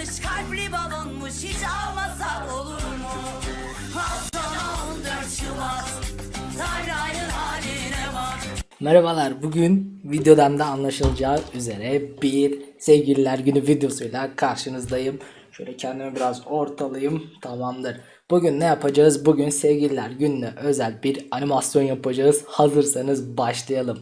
Peruşayıymış kalpli balonmuş Hiç almasak olur mu? Haftada 14 Şubat Timeline'ın haline bak Merhabalar bugün videodan da anlaşılacağı üzere bir sevgililer günü videosuyla karşınızdayım. Şöyle kendimi biraz ortalayayım tamamdır. Bugün ne yapacağız? Bugün sevgililer gününe özel bir animasyon yapacağız. Hazırsanız başlayalım.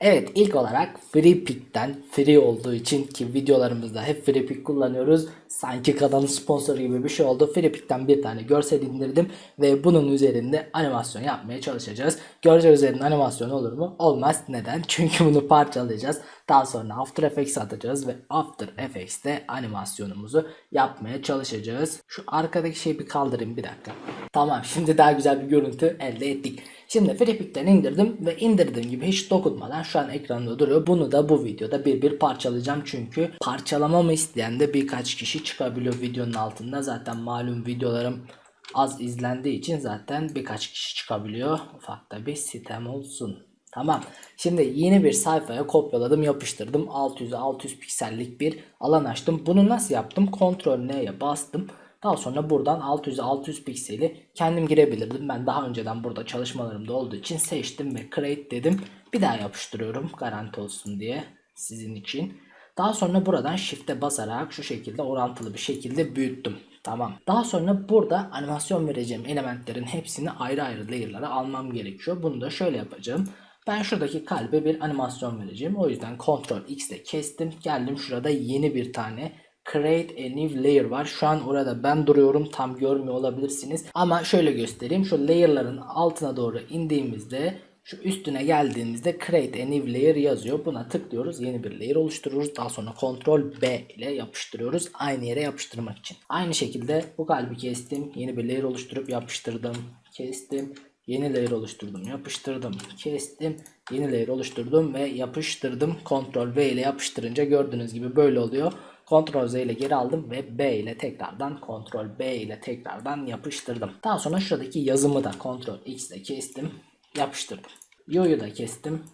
Evet ilk olarak FreePick'ten free olduğu için ki videolarımızda hep FreePick kullanıyoruz. Sanki kanalın sponsoru gibi bir şey oldu. FreePick'ten bir tane görsel indirdim ve bunun üzerinde animasyon yapmaya çalışacağız. Görsel üzerinde animasyon olur mu? Olmaz. Neden? Çünkü bunu parçalayacağız. Daha sonra After Effects atacağız ve After Effects'te animasyonumuzu yapmaya çalışacağız. Şu arkadaki şeyi bir kaldırayım bir dakika. Tamam şimdi daha güzel bir görüntü elde ettik. Şimdi FreePick'ten indirdim ve indirdiğim gibi hiç dokunmadan şu an ekranda duruyor. Bunu da bu videoda bir bir parçalayacağım çünkü parçalamamı isteyen de birkaç kişi çıkabiliyor videonun altında. Zaten malum videolarım az izlendiği için zaten birkaç kişi çıkabiliyor. Ufak da bir sitem olsun. Tamam. Şimdi yeni bir sayfaya kopyaladım, yapıştırdım. 600'e 600 piksellik bir alan açtım. Bunu nasıl yaptım? Ctrl N'ye bastım. Daha sonra buradan 600'e 600 pikseli kendim girebilirdim. Ben daha önceden burada çalışmalarımda olduğu için seçtim ve create dedim. Bir daha yapıştırıyorum garanti olsun diye sizin için. Daha sonra buradan shift'e basarak şu şekilde orantılı bir şekilde büyüttüm. Tamam. Daha sonra burada animasyon vereceğim elementlerin hepsini ayrı ayrı layer'lara almam gerekiyor. Bunu da şöyle yapacağım. Ben şuradaki kalbe bir animasyon vereceğim. O yüzden Ctrl X ile kestim. Geldim şurada yeni bir tane Create a new layer var. Şu an orada ben duruyorum. Tam görmüyor olabilirsiniz. Ama şöyle göstereyim. Şu layer'ların altına doğru indiğimizde şu üstüne geldiğimizde create a new layer yazıyor. Buna tıklıyoruz. Yeni bir layer oluşturuyoruz. Daha sonra Ctrl B ile yapıştırıyoruz. Aynı yere yapıştırmak için. Aynı şekilde bu kalbi kestim. Yeni bir layer oluşturup yapıştırdım. Kestim. Yeni layer oluşturdum, yapıştırdım, kestim, yeni layer oluşturdum ve yapıştırdım. Ctrl V ile yapıştırınca gördüğünüz gibi böyle oluyor. Ctrl Z ile geri aldım ve B ile tekrardan Ctrl B ile tekrardan yapıştırdım. Daha sonra şuradaki yazımı da Ctrl X ile kestim, yapıştırdım. Yo'yu da kestim,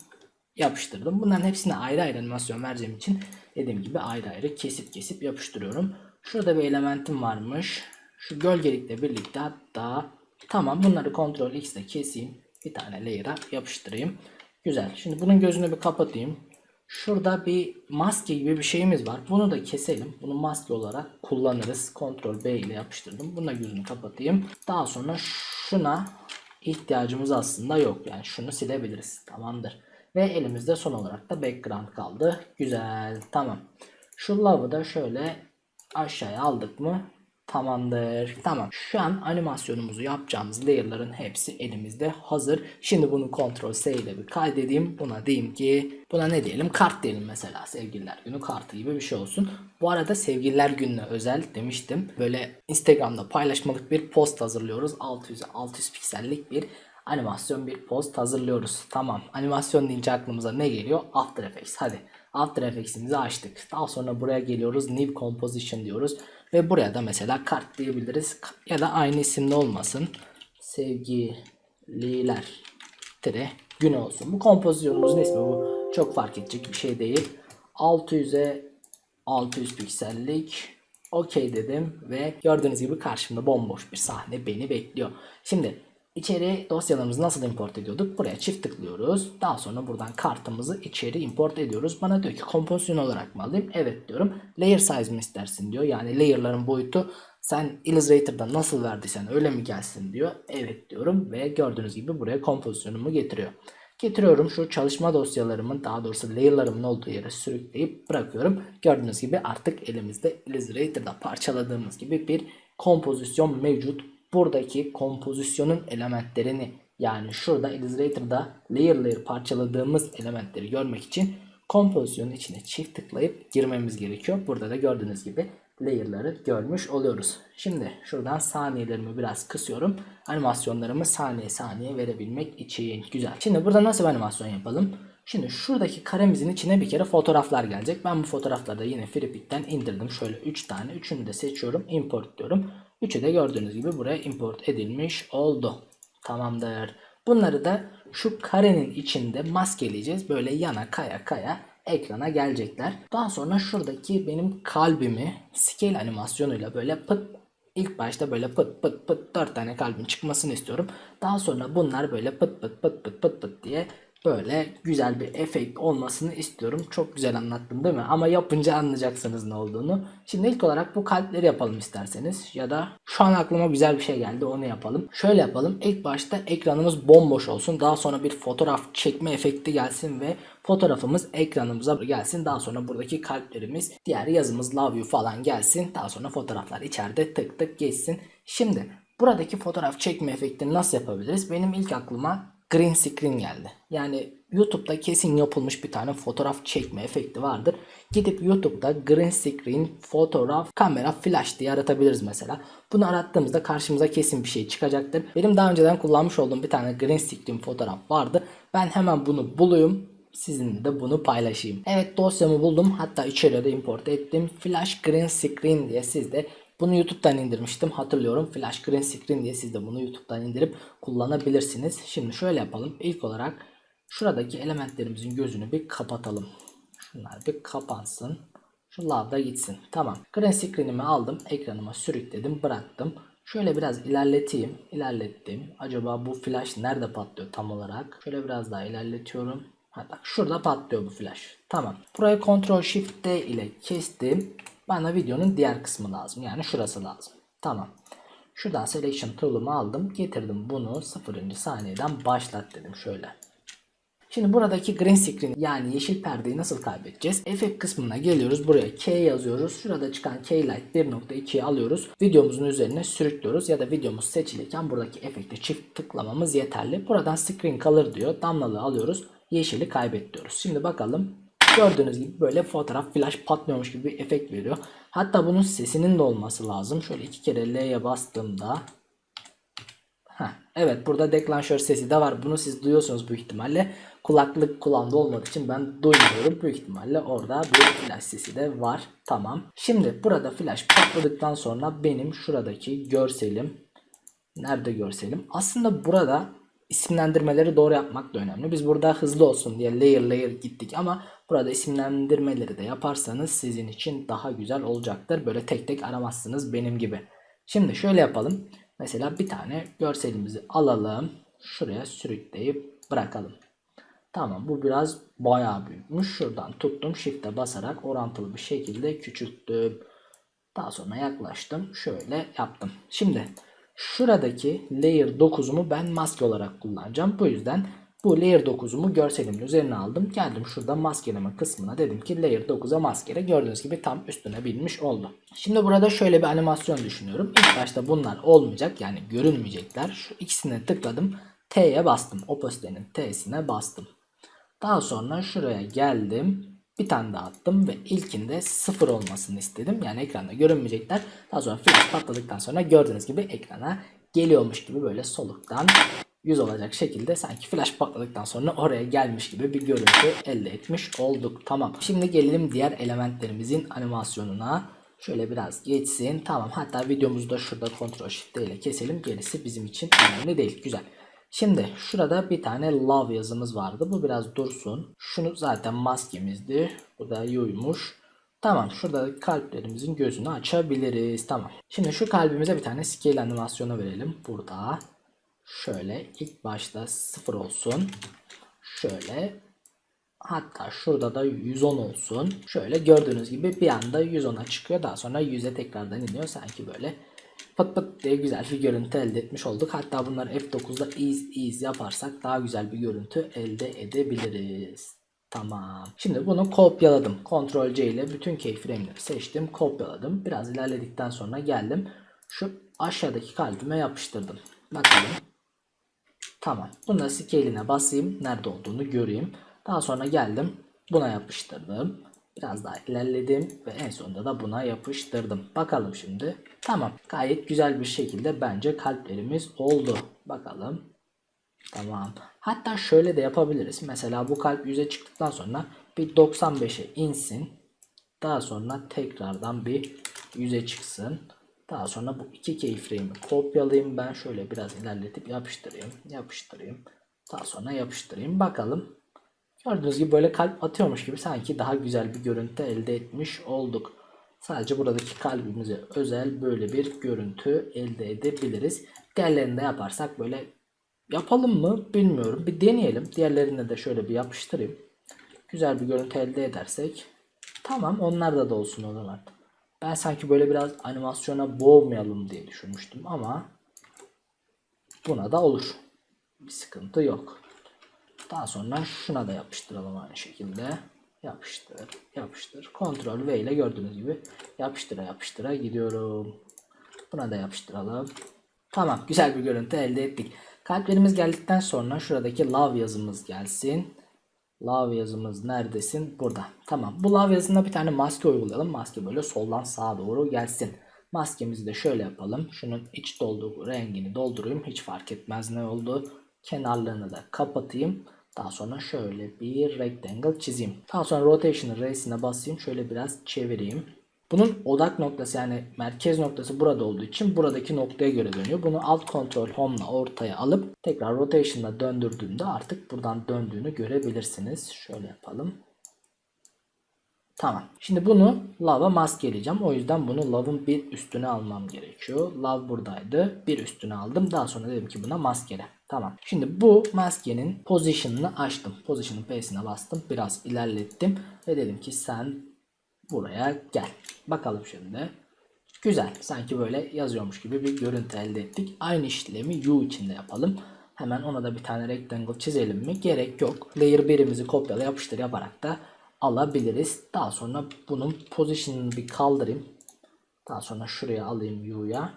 yapıştırdım. Bunların hepsine ayrı ayrı animasyon vereceğim için dediğim gibi ayrı ayrı kesip kesip yapıştırıyorum. Şurada bir elementim varmış. Şu gölgelikle birlikte hatta tamam bunları Ctrl X ile keseyim. Bir tane layer'a yapıştırayım. Güzel. Şimdi bunun gözünü bir kapatayım. Şurada bir maske gibi bir şeyimiz var. Bunu da keselim. Bunu maske olarak kullanırız. Ctrl B ile yapıştırdım. Buna gözünü kapatayım. Daha sonra şuna ihtiyacımız aslında yok. Yani şunu silebiliriz. Tamamdır. Ve elimizde son olarak da background kaldı. Güzel. Tamam. Şu love'ı da şöyle aşağıya aldık mı? Tamamdır. Tamam. Şu an animasyonumuzu yapacağımız layer'ların hepsi elimizde hazır. Şimdi bunu Ctrl S ile bir kaydedeyim. Buna diyeyim ki buna ne diyelim? Kart diyelim mesela. Sevgililer günü kartı gibi bir şey olsun. Bu arada sevgililer gününe özel demiştim. Böyle Instagram'da paylaşmalık bir post hazırlıyoruz. 600 600 piksellik bir animasyon bir post hazırlıyoruz. Tamam. Animasyon deyince aklımıza ne geliyor? After Effects. Hadi. After Effects'imizi açtık. Daha sonra buraya geliyoruz. New Composition diyoruz. Ve buraya da mesela kart diyebiliriz. Ya da aynı isimli olmasın. Sevgililer tire gün olsun. Bu kompozisyonumuzun ismi bu. Çok fark edecek bir şey değil. 600'e 600 piksellik okey dedim ve gördüğünüz gibi karşımda bomboş bir sahne beni bekliyor. Şimdi içeri dosyalarımızı nasıl import ediyorduk? Buraya çift tıklıyoruz. Daha sonra buradan kartımızı içeri import ediyoruz. Bana diyor ki kompozisyon olarak mı alayım? Evet diyorum. Layer size mi istersin diyor. Yani layer'ların boyutu sen Illustrator'da nasıl verdiysen öyle mi gelsin diyor. Evet diyorum ve gördüğünüz gibi buraya kompozisyonumu getiriyor. Getiriyorum şu çalışma dosyalarımın daha doğrusu layer'larımın olduğu yere sürükleyip bırakıyorum. Gördüğünüz gibi artık elimizde Illustrator'da parçaladığımız gibi bir kompozisyon mevcut. Buradaki kompozisyonun elementlerini yani şurada Illustrator'da layer layer parçaladığımız elementleri görmek için kompozisyonun içine çift tıklayıp girmemiz gerekiyor. Burada da gördüğünüz gibi layer'ları görmüş oluyoruz. Şimdi şuradan saniyelerimi biraz kısıyorum. Animasyonlarımı saniye saniye verebilmek için. Güzel. Şimdi burada nasıl bir animasyon yapalım? Şimdi şuradaki karemizin içine bir kere fotoğraflar gelecek. Ben bu fotoğrafları da yine FreePick'ten indirdim. Şöyle 3 tane. Üçünü de seçiyorum. Import diyorum. Üçü de gördüğünüz gibi buraya import edilmiş oldu. Tamamdır. Bunları da şu karenin içinde maskeleyeceğiz. Böyle yana kaya kaya ekrana gelecekler. Daha sonra şuradaki benim kalbimi scale animasyonuyla böyle pıt ilk başta böyle pıt pıt pıt 4 tane kalbin çıkmasını istiyorum. Daha sonra bunlar böyle pıt pıt pıt pıt pıt pıt diye böyle güzel bir efekt olmasını istiyorum. Çok güzel anlattım değil mi? Ama yapınca anlayacaksınız ne olduğunu. Şimdi ilk olarak bu kalpleri yapalım isterseniz. Ya da şu an aklıma güzel bir şey geldi onu yapalım. Şöyle yapalım. İlk başta ekranımız bomboş olsun. Daha sonra bir fotoğraf çekme efekti gelsin ve fotoğrafımız ekranımıza gelsin. Daha sonra buradaki kalplerimiz, diğer yazımız love you falan gelsin. Daha sonra fotoğraflar içeride tık tık geçsin. Şimdi buradaki fotoğraf çekme efektini nasıl yapabiliriz? Benim ilk aklıma green screen geldi. Yani YouTube'da kesin yapılmış bir tane fotoğraf çekme efekti vardır. Gidip YouTube'da green screen fotoğraf kamera flash diye aratabiliriz mesela. Bunu arattığımızda karşımıza kesin bir şey çıkacaktır. Benim daha önceden kullanmış olduğum bir tane green screen fotoğraf vardı. Ben hemen bunu bulayım. Sizinle de bunu paylaşayım. Evet dosyamı buldum. Hatta içeriye de import ettim. Flash Green Screen diye siz de bunu YouTube'dan indirmiştim hatırlıyorum. Flash Green Screen diye siz de bunu YouTube'dan indirip kullanabilirsiniz. Şimdi şöyle yapalım. İlk olarak şuradaki elementlerimizin gözünü bir kapatalım. Şunlar bir kapansın. Şu lav gitsin. Tamam. Green Screen'imi aldım. Ekranıma sürükledim. Bıraktım. Şöyle biraz ilerleteyim. İlerlettim. Acaba bu flash nerede patlıyor tam olarak? Şöyle biraz daha ilerletiyorum. Ha bak şurada patlıyor bu flash. Tamam. Burayı Ctrl Shift D ile kestim. Bana videonun diğer kısmı lazım. Yani şurası lazım. Tamam. Şuradan Selection Tool'umu aldım. Getirdim bunu 0. saniyeden başlat dedim şöyle. Şimdi buradaki green screen yani yeşil perdeyi nasıl kaybedeceğiz? Efekt kısmına geliyoruz. Buraya K yazıyoruz. Şurada çıkan K-Light 1.2'yi alıyoruz. Videomuzun üzerine sürüklüyoruz. Ya da videomuz seçilirken buradaki efekte çift tıklamamız yeterli. Buradan screen color diyor. Damlalığı alıyoruz. Yeşili kaybet diyoruz. Şimdi bakalım. Gördüğünüz gibi böyle fotoğraf flash patlıyormuş gibi bir efekt veriyor. Hatta bunun sesinin de olması lazım. Şöyle iki kere L'ye bastığımda Heh, evet burada deklanşör sesi de var. Bunu siz duyuyorsunuz büyük ihtimalle. Kulaklık kulağımda olmadığı için ben duymuyorum. Büyük ihtimalle orada bir flash sesi de var. Tamam. Şimdi burada flash patladıktan sonra benim şuradaki görselim. Nerede görselim? Aslında burada isimlendirmeleri doğru yapmak da önemli. Biz burada hızlı olsun diye layer layer gittik ama burada isimlendirmeleri de yaparsanız sizin için daha güzel olacaktır. Böyle tek tek aramazsınız benim gibi. Şimdi şöyle yapalım. Mesela bir tane görselimizi alalım. Şuraya sürükleyip bırakalım. Tamam bu biraz bayağı büyükmüş. Şuradan tuttum shift'e basarak orantılı bir şekilde küçülttüm. Daha sonra yaklaştım. Şöyle yaptım. Şimdi şuradaki layer 9'umu ben maske olarak kullanacağım. Bu yüzden bu layer 9'umu görselimin üzerine aldım. Geldim şurada maskeleme kısmına dedim ki layer 9'a maskele. Gördüğünüz gibi tam üstüne binmiş oldu. Şimdi burada şöyle bir animasyon düşünüyorum. İlk başta bunlar olmayacak yani görünmeyecekler. Şu ikisine tıkladım. T'ye bastım. Opacite'nin T'sine bastım. Daha sonra şuraya geldim. Bir tane daha attım ve ilkinde sıfır olmasını istedim. Yani ekranda görünmeyecekler. Daha sonra flash patladıktan sonra gördüğünüz gibi ekrana geliyormuş gibi böyle soluktan yüz olacak şekilde sanki flash patladıktan sonra oraya gelmiş gibi bir görüntü elde etmiş olduk. Tamam. Şimdi gelelim diğer elementlerimizin animasyonuna. Şöyle biraz geçsin. Tamam. Hatta videomuzu da şurada Ctrl Shift ile keselim. Gerisi bizim için önemli değil. Güzel. Şimdi şurada bir tane love yazımız vardı. Bu biraz dursun. Şunu zaten maskemizdi. Bu da yuymuş. Tamam şurada kalplerimizin gözünü açabiliriz. Tamam. Şimdi şu kalbimize bir tane scale animasyonu verelim. Burada. Şöyle ilk başta 0 olsun. Şöyle Hatta şurada da 110 olsun. Şöyle gördüğünüz gibi bir anda 110'a çıkıyor. Daha sonra 100'e tekrardan iniyor. Sanki böyle pıt pıt diye güzel bir görüntü elde etmiş olduk. Hatta bunları F9'da ease ease yaparsak daha güzel bir görüntü elde edebiliriz. Tamam. Şimdi bunu kopyaladım. Ctrl C ile bütün keyframe'leri seçtim. Kopyaladım. Biraz ilerledikten sonra geldim. Şu aşağıdaki kalbime yapıştırdım. Bakalım. Tamam. Bunda scale'ine basayım. Nerede olduğunu göreyim. Daha sonra geldim. Buna yapıştırdım. Biraz daha ilerledim ve en sonunda da buna yapıştırdım. Bakalım şimdi. Tamam. Gayet güzel bir şekilde bence kalplerimiz oldu. Bakalım. Tamam. Hatta şöyle de yapabiliriz. Mesela bu kalp 100'e çıktıktan sonra bir 95'e insin. Daha sonra tekrardan bir 100'e çıksın. Daha sonra bu iki keyframe'i kopyalayayım ben. Şöyle biraz ilerletip yapıştırayım. Yapıştırayım. Daha sonra yapıştırayım. Bakalım. Gördüğünüz gibi böyle kalp atıyormuş gibi sanki daha güzel bir görüntü elde etmiş olduk. Sadece buradaki kalbimize özel böyle bir görüntü elde edebiliriz. Diğerlerini de yaparsak böyle yapalım mı bilmiyorum. Bir deneyelim. Diğerlerine de şöyle bir yapıştırayım. Güzel bir görüntü elde edersek. Tamam onlar da olsun o zaman. Ben sanki böyle biraz animasyona boğmayalım diye düşünmüştüm ama buna da olur. Bir sıkıntı yok. Daha sonra şuna da yapıştıralım aynı şekilde. Yapıştır, yapıştır. Kontrol V ile gördüğünüz gibi yapıştıra yapıştıra gidiyorum. Buna da yapıştıralım. Tamam, güzel bir görüntü elde ettik. Kalplerimiz geldikten sonra şuradaki love yazımız gelsin. Love yazımız neredesin? Burada. Tamam. Bu love yazısında bir tane maske uygulayalım. Maske böyle soldan sağa doğru gelsin. Maskemizi de şöyle yapalım. Şunun iç dolduğu rengini doldurayım. Hiç fark etmez ne oldu. Kenarlarını da kapatayım. Daha sonra şöyle bir rectangle çizeyim. Daha sonra rotation R'sine basayım. Şöyle biraz çevireyim. Bunun odak noktası yani merkez noktası burada olduğu için buradaki noktaya göre dönüyor. Bunu alt kontrol home'la ortaya alıp tekrar rotation'la döndürdüğümde artık buradan döndüğünü görebilirsiniz. Şöyle yapalım. Tamam. Şimdi bunu lava maskeleyeceğim. O yüzden bunu lav'ın bir üstüne almam gerekiyor. Lav buradaydı. Bir üstüne aldım. Daha sonra dedim ki buna maskele. Tamam. Şimdi bu maskenin position'ını açtım. Position'ın P'sine bastım. Biraz ilerlettim. Ve dedim ki sen buraya gel. Bakalım şimdi. Güzel. Sanki böyle yazıyormuş gibi bir görüntü elde ettik. Aynı işlemi U içinde yapalım. Hemen ona da bir tane rectangle çizelim mi? Gerek yok. Layer 1'imizi kopyala yapıştır yaparak da alabiliriz. Daha sonra bunun position'ını bir kaldırayım. Daha sonra şuraya alayım U'ya.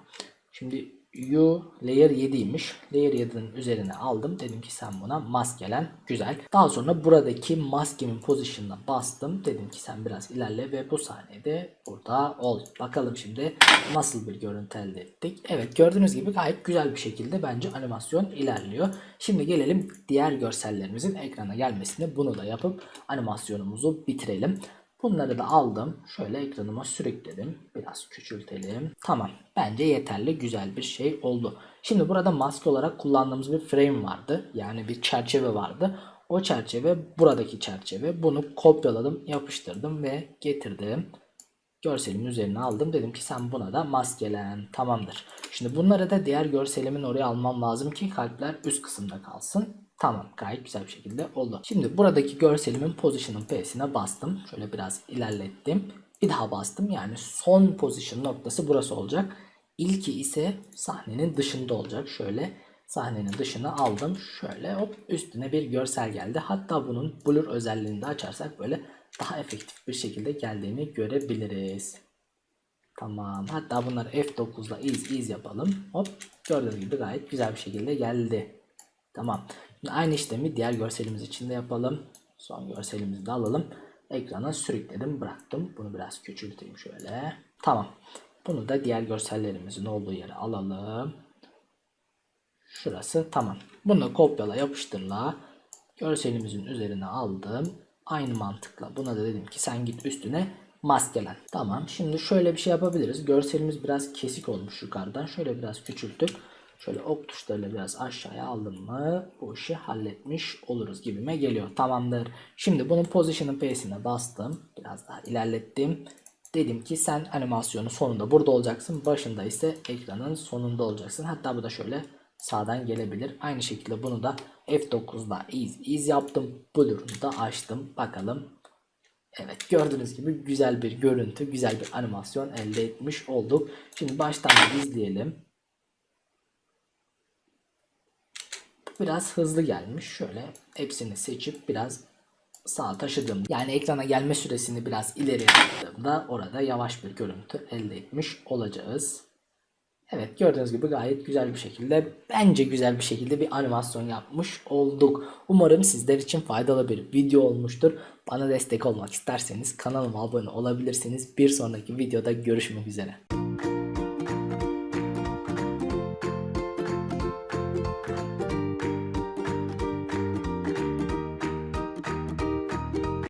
Şimdi U layer 7'ymiş. Layer 7'nin üzerine aldım. Dedim ki sen buna maskelen. Güzel. Daha sonra buradaki maskemin pozisyonuna bastım. Dedim ki sen biraz ilerle ve bu sahnede burada ol. Bakalım şimdi nasıl bir görüntü elde ettik. Evet gördüğünüz gibi gayet güzel bir şekilde bence animasyon ilerliyor. Şimdi gelelim diğer görsellerimizin ekrana gelmesine. Bunu da yapıp animasyonumuzu bitirelim. Bunları da aldım. Şöyle ekranıma sürükledim. Biraz küçültelim. Tamam. Bence yeterli güzel bir şey oldu. Şimdi burada maske olarak kullandığımız bir frame vardı. Yani bir çerçeve vardı. O çerçeve buradaki çerçeve. Bunu kopyaladım, yapıştırdım ve getirdim. Görselimin üzerine aldım. Dedim ki sen buna da maskelen. Tamamdır. Şimdi bunları da diğer görselimin oraya almam lazım ki kalpler üst kısımda kalsın. Tamam gayet güzel bir şekilde oldu. Şimdi buradaki görselimin position'ın P'sine bastım. Şöyle biraz ilerlettim. Bir daha bastım. Yani son position noktası burası olacak. İlki ise sahnenin dışında olacak. Şöyle sahnenin dışına aldım. Şöyle hop üstüne bir görsel geldi. Hatta bunun blur özelliğini de açarsak böyle daha efektif bir şekilde geldiğini görebiliriz. Tamam. Hatta bunları F9'la iz iz yapalım. Hop gördüğünüz gibi gayet güzel bir şekilde geldi. Tamam. Aynı işlemi diğer görselimiz için de yapalım. Son görselimizi de alalım. Ekrana sürükledim bıraktım. Bunu biraz küçülteyim şöyle. Tamam. Bunu da diğer görsellerimizin olduğu yere alalım. Şurası tamam. Bunu kopyala yapıştırla. Görselimizin üzerine aldım. Aynı mantıkla buna da dedim ki sen git üstüne maskelen. Tamam. Şimdi şöyle bir şey yapabiliriz. Görselimiz biraz kesik olmuş yukarıdan. Şöyle biraz küçültüp şöyle ok tuşlarıyla biraz aşağıya aldım mı bu işi halletmiş oluruz gibime geliyor. Tamamdır. Şimdi bunun position'ın P'sine bastım. Biraz daha ilerlettim. Dedim ki sen animasyonun sonunda burada olacaksın. Başında ise ekranın sonunda olacaksın. Hatta bu da şöyle sağdan gelebilir. Aynı şekilde bunu da F9'da iz iz yaptım. Blur'unu da açtım. Bakalım. Evet gördüğünüz gibi güzel bir görüntü, güzel bir animasyon elde etmiş olduk. Şimdi baştan izleyelim. Biraz hızlı gelmiş. Şöyle hepsini seçip biraz sağa taşıdım. Yani ekrana gelme süresini biraz ileri yaptığımda orada yavaş bir görüntü elde etmiş olacağız. Evet gördüğünüz gibi gayet güzel bir şekilde bence güzel bir şekilde bir animasyon yapmış olduk. Umarım sizler için faydalı bir video olmuştur. Bana destek olmak isterseniz kanalıma abone olabilirsiniz. Bir sonraki videoda görüşmek üzere.